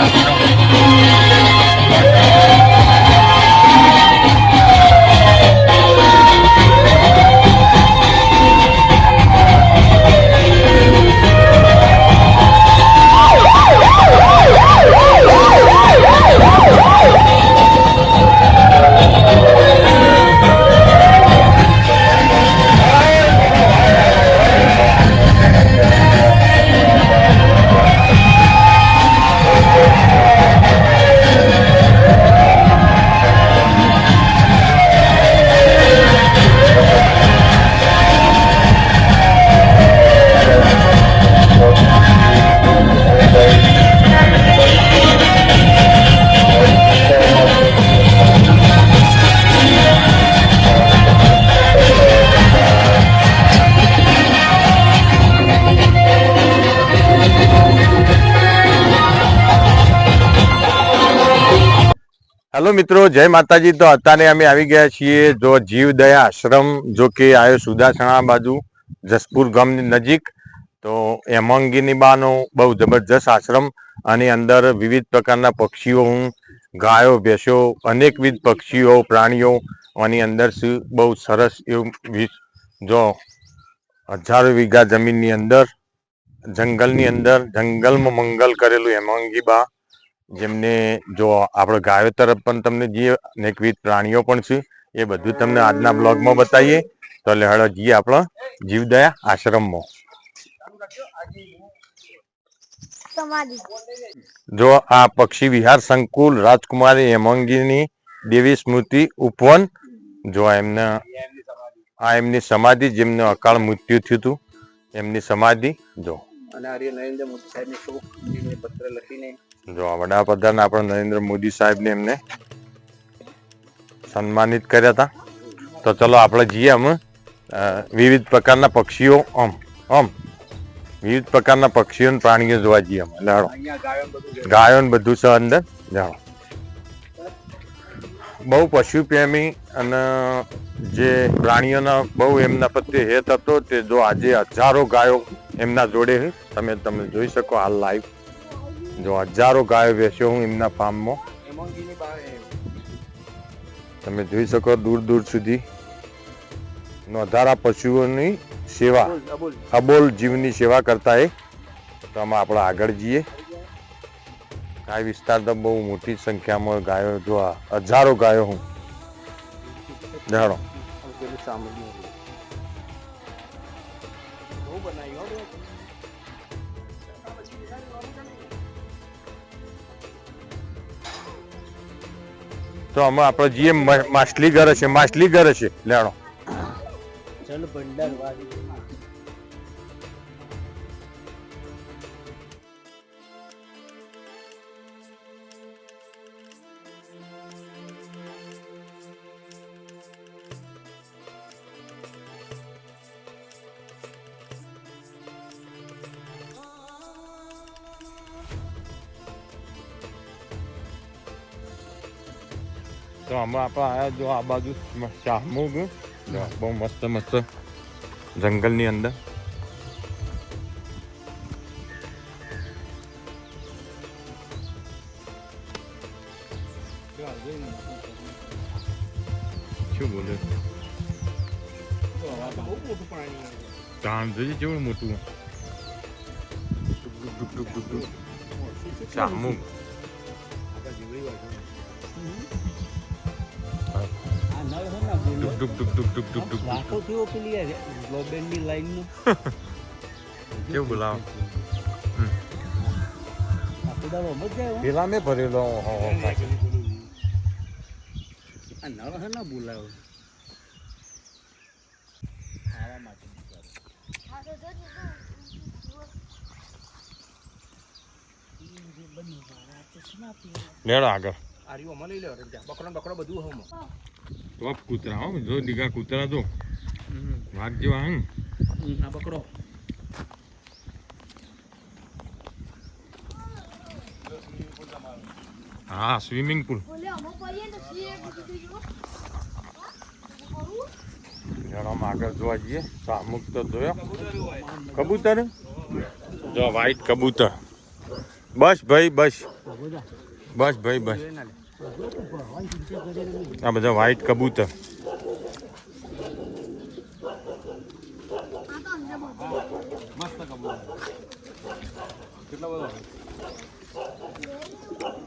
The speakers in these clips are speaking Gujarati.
હેલો મિત્રો, જય માતાજી. તો અત્યારે અમે આવી ગયા છીએ જો જીવદયા આશ્રમ, જો કે આવ્યો સુદાસણા બાજુ, જસપુર ગામની નજીક. તો હેમાંગીની બાનો બહુ જબરજસ્ત આશ્રમ. આની અંદર વિવિધ પ્રકારના પક્ષીઓ હું ગાયો, ભેંસો, અનેકવિધ પક્ષીઓ, પ્રાણીઓ, આની અંદર બહુ સરસ એવું જો હજારો વીઘા જમીનની અંદર, જંગલની અંદર, જંગલમાં મંગલ કરેલું હેમાંગી બા. જેમને જો આપણે ગાયો તરફ પણ તમને જે અનેકવિધ પ્રાણીઓ પણ છે એ બધું તમને આજના બ્લોગમાં બતાવીએ. તો લેહડો જઈએ આપણા જીવદયા આશ્રમમાં. જો આ પક્ષી વિહાર સંકુલ રાજકુમારી હેમંગીની દેવી સ્મૃતિ ઉપવન જો એમને આ એમની સમાધિ જેમને અકાળ મૃત્યુ થયું હતું એમની સમાધિ જો. અને આર્ય નરેન્દ્ર મોદી સાહેબને શોક પત્ર લખીને જો વડાપ્રધાન આપણા નરેન્દ્ર મોદી સાહેબને એમને સન્માનિત કર્યા હતા. તો ચલો આપણે જઈએ આમ વિવિધ પ્રકારના પક્ષીઓ આમ આમ. વિવિધ પ્રકારના પક્ષીઓ પ્રાણીઓ જોવા જઈએ બધું છે. ગાયો ને બધું છે અંદર. જાણો બહુ પશુ પ્રેમી અને જે પ્રાણીઓના બહુ એમના પ્રત્યે હેત હતો તે જો આજે હજારો ગાયો એમના જોડે તમે તમે જોઈ શકો હાલ લાઈવ જો હજારો ગાયો બેસ્યો હું એમના ફાર્મમાં. તમે જોઈ શકો દૂર દૂર સુધી નોંધારા પશુઓની સેવા. અબુલ, જીવની સેવા કરતા એ. તો આમાં આપણે આગળ જઈએ. ગાય વિસ્તાર તો બહુ મોટી સંખ્યામાં ગાયો જો હજારો ગાયો હું. જાણો. બનાવ્યું તો અમે આપણે જઈએ માછલી ઘરે છે માછલી ઘરે છે લેણો. જલ ભંડાર તો અમે આપણે આયા જો આ બાજુ શાહમુગ બહુ મસ્ત મસ્ત જંગલની અંદર. શું બોલે? પ્રાણી કેવું મોટું. શાહમુગ ડુક ડુક ડુક ડુક ડુક ડુક ડુક વાંકો થયો પેલી આ ગ્લોબેનની લાઈનનો કેવું બોલાવો? હો. પેલા મેં ભરેલો હો, હો, આ નળ છે ને બોલાવો ખાવા માટે આ તો જો લેડો આગળ. આર્યું આમાં લઈ લો બકરો બકરો બધું હમ ટોપ કૂતરા હો જો દીઘા કૂતરા તો. વાત જેવા હમ આ બકરો. હા સ્વિમિંગ પુલ. આમ આગળ જોવા જઈએ. શાહમુગ તો જોયો. કબૂતર? જો વ્હાઈટ કબૂતર. બસ ભાઈ બસ. બસ ભાઈ બસ. જોઈ ના લે ભગવાન ચિંતા કરે નહીં. આ બધા વ્હાઈટ કબૂતર આ તો અંદર બધું.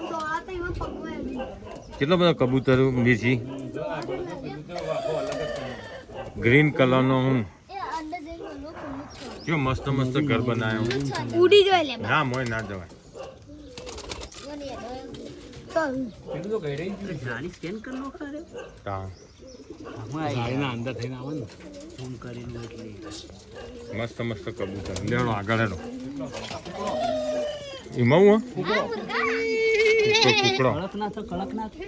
તો આ તો એમાં પકવાય બી. કેટલો બધો કબૂતર બીજી ગ્રીન કલરનો હું એ અંદર જઈને ઓલું ખુલ્લું જ છે. કેવો મસ્ત મસ્ત ઘર બનાવ્યો ઉડી જાય લે ના મોય ના જવાય જાણી સ્કેન કરી લો ખરે તા અંદર થઈને આવે ને ફોન કરીને એટલે મસ્ત મસ્ત કબૂતર લેણો આગળ હેડો એમાં હું કુકડો કુકડો કડક ના થો કડક ના થો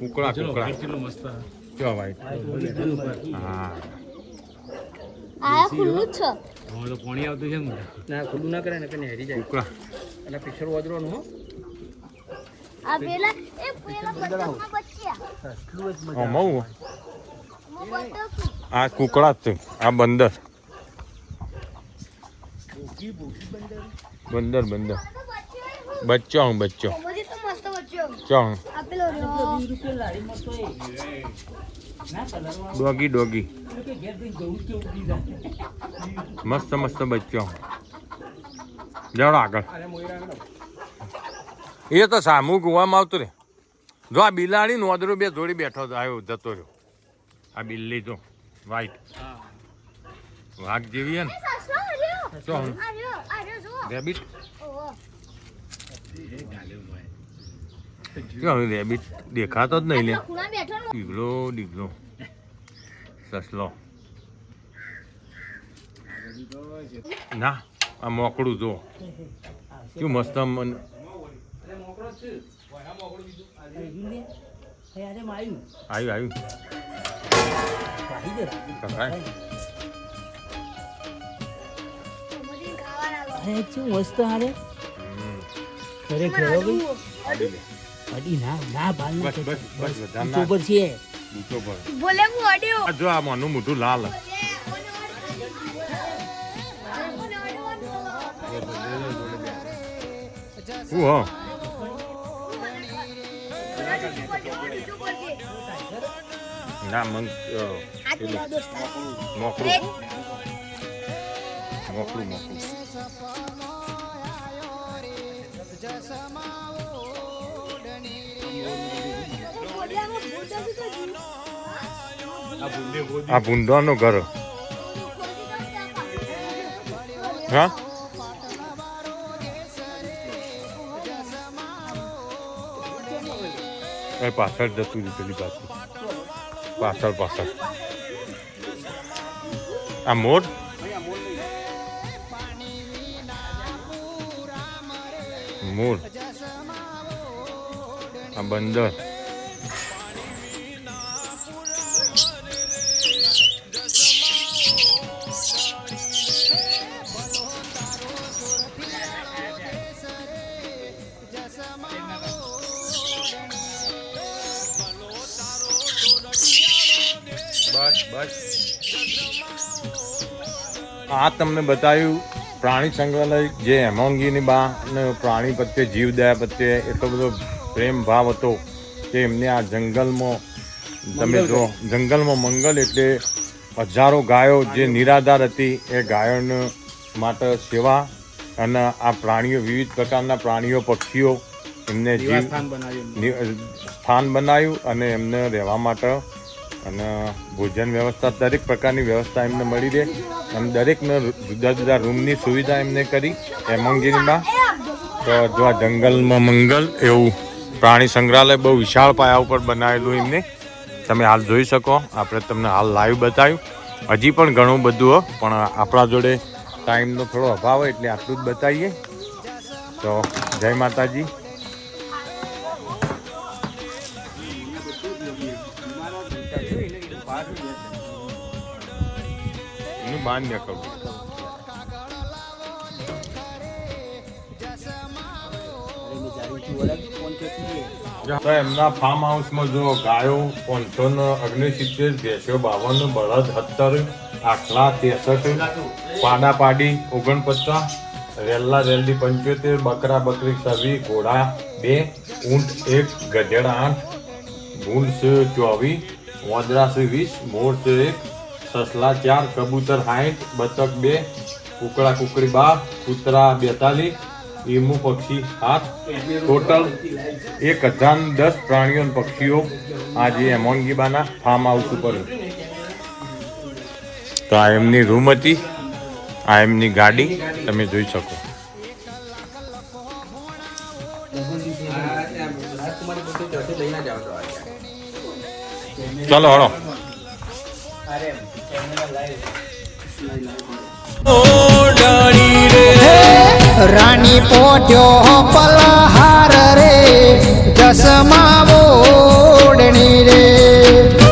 કુકડા કુકડા કેટલો મસ્ત કેવો ભાઈ હા આ ખુલ્લું છે હવે તો પાણી આવતું છે ને ના ખુલ્લું ના કરે ને કે હેરી જાય. કુકડા એટલે પિક્ચર વાજવાનું હો. આ પેલા એ પેલા બટકમાં બચ્યા એટલું જ આમાં હું માં આ કુકડા જ છે આ બંદર. બંદર. બંદર બચ્ચો હું. બચ્ચો કોમોજી તો મસ્ત બચ્યો. ચો. આ પેલો રહ્યો. રૂપિયા લારી મળતો એ. ના કલર વાળો. Doggy doggy. કે ઘેર જઈને જવું કે ઉડી જાય મસ્ત મસ્ત બચ્ચો લેવડો આગળ. અરે મોયરા એ તો સામું ગુવામાં આવતું રે. જો આ બિલાડી નોંદરો બે જોડી બેઠો આવ્યો જતો રહ્યો. આ બિલ્લી જો વાઈટ વાઘ જેવી ને. જુઓ. રેબિટ. રેબિટ દેખાતો જ નહીં લે. ડીગલો ડીગલો. સસલો. ના આ મોકળું જો કેવું મસ્ત મન- આવ્યું આવ્યું શું મસ્ત હારે ખરેખર. અડી ના ના બાલ ના બસ બસ બસ બધા તો છે. બૂટો બોલે હું અડ્યો. જો આ મોનું મોટું લાલ. હું હો. ના મંગ મોકલું મોકલું મોકળું આ ભૂંડવાનું ઘર હા? એ પાછળ જતું રહ્યું પેલી બાજુ. પાછળ પાછળ. આ મોર? મોર. આ બંદર. આ તમને બતાવ્યું પ્રાણી સંગ્રહાલય જે હેમોંગીની બા ને પ્રાણી પ્રત્યે જીવદયા પ્રત્યે એટલો બધો પ્રેમ ભાવ હતો કે એમને આ જંગલમાં તમે જો જંગલમાં મંગલ એટલે હજારો ગાયો જે નિરાધાર હતી એ ગાયોને માટે સેવા અને આ પ્રાણીઓ વિવિધ પ્રકારના પ્રાણીઓ પક્ષીઓ એમને જીવ સ્થાન બનાવ્યું અને એમને રહેવા માટે અને ભોજન વ્યવસ્થા દરેક પ્રકારની વ્યવસ્થા એમને મળી રહે. અને દરેકને જુદા જુદા રૂમની સુવિધા એમને કરી હેમંગીરીમાં તો જો આ જંગલમાં મંગલ એવું પ્રાણી સંગ્રહાલય બહુ વિશાળ પાયા ઉપર બનાવેલું એમને. તમે હાલ જોઈ શકો, આપણે તમને હાલ લાઈવ બતાવ્યું. હજી પણ ઘણું બધું પણ આપણા જોડે ટાઈમનો થોડો અભાવ હોય એટલે આટલું જ બતાવીએ. તો જય માતાજી. એનું માન્ય તો એમના ફાર્મ હાઉસમાં જો ગાયો પાંચસો ને અગ્નિસિત્તેર ભેંસો બાવન બળદ સત્તર આખલા ત્રેસઠ પાડા પાડી, ઓગણપચાસ, રેલ્લા રેલડી પંચોતેર, બકરા બકરી છવ્વીસ ઘોડા બે, ઊંટ એક, ગધેડા આઠ, ભૂંડ ચોવીસ વાંદરા છે વીસ મોર એક સસલા ચાર કબૂતર સાઠ બતક બે કુકડા કુકડી બાર કૂતરા બેતાલીસ ઈમુ પક્ષી સાત ટોટલ એક હજાર દસ પ્રાણીઓ પક્ષીઓ આજે એમોનગીબાના ફાર્મ હાઉસ ઉપર તો આ એમની રૂમ હતી આ એમની ગાડી તમે જોઈ શકો રાજકુમારી પોતે ત્યાંથી લઈને જ આવતો. ચલો હળો રાણી પોટ્યો પલહાર રે જસમા ઓડણી રે.